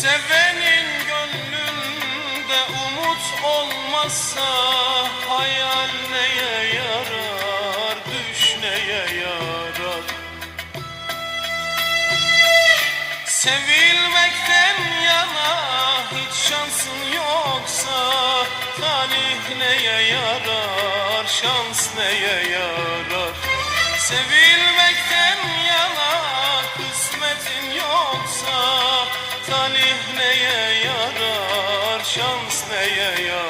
Sevenin gönlünde umut olmazsa Hayal neye yarar, düş neye yarar? Sevilmekten yana hiç şansın yoksa Talih neye yarar, şans neye yarar? Sevilmekten yana kısmetin yoksa Talih neye yarar, şans neye yarar